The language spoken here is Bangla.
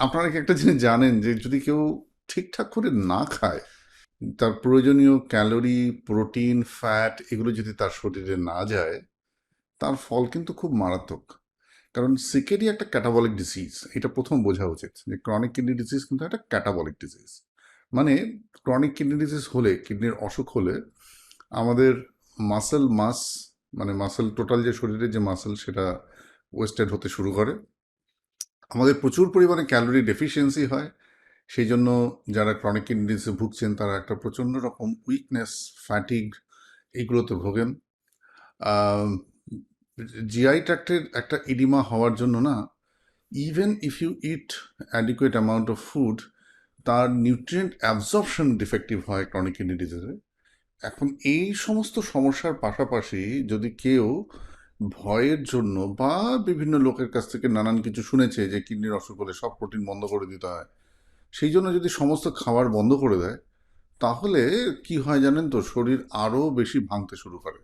আপনারা কি একটা জিনিস জানেন যে যদি কেউ ঠিকঠাক করে না খায়, তার প্রয়োজনীয় ক্যালোরি, প্রোটিন, ফ্যাট এগুলো যদি তার শরীরে না যায়, তার ফল কিন্তু খুব মারাত্মক। কারণ সিকেরই একটা ক্যাটাবলিক ডিসিজ, এটা প্রথম বোঝা উচিত যে ক্রনিক কিডনি ডিসিজ কিন্তু একটা ক্যাটাবলিক ডিসিজ। মানে ক্রনিক কিডনি ডিজিজ হলে, কিডনির অসুখ হলে আমাদের মাসেল মাস মানে মাসেল টোটাল যে শরীরে যে মাসেল সেটা ওয়েস্টেড হতে শুরু করে। আমাদের প্রচুর পরিমাণে ক্যালোরি ডেফিসিয়েন্সি হয়। সেই জন্য যারা ক্রনিক কিডনি ডিজিজে ভুগছেন, তারা একটা প্রচণ্ড রকম উইকনেস ফ্যাটিগ এইগুলোতে ভোগেন। জিআই ট্র্যাক্টের একটা ইডিমা হওয়ার জন্য না even if you eat adequate amount of food তার নিউট্রিয়েন্ট অ্যাবজর্পশন ডিফেক্টিভ হয় ক্রনিক কিডনি ডিজিজে এখন এই সমস্ত সমস্যার পাশাপাশি যদি কেউ ভয়ের জন্য বা বিভিন্ন লোকের কাছ থেকে নানান কিছু শুনেছে যে কিডনির অসুখ হলে সব প্রোটিন বন্ধ করে দিতে হয়। সেই জন্য যদি সমস্ত খাবার বন্ধ করে দেয়, তাহলে কি হয় জানেন তো? শরীর আরও বেশি ভাঙতে শুরু করে।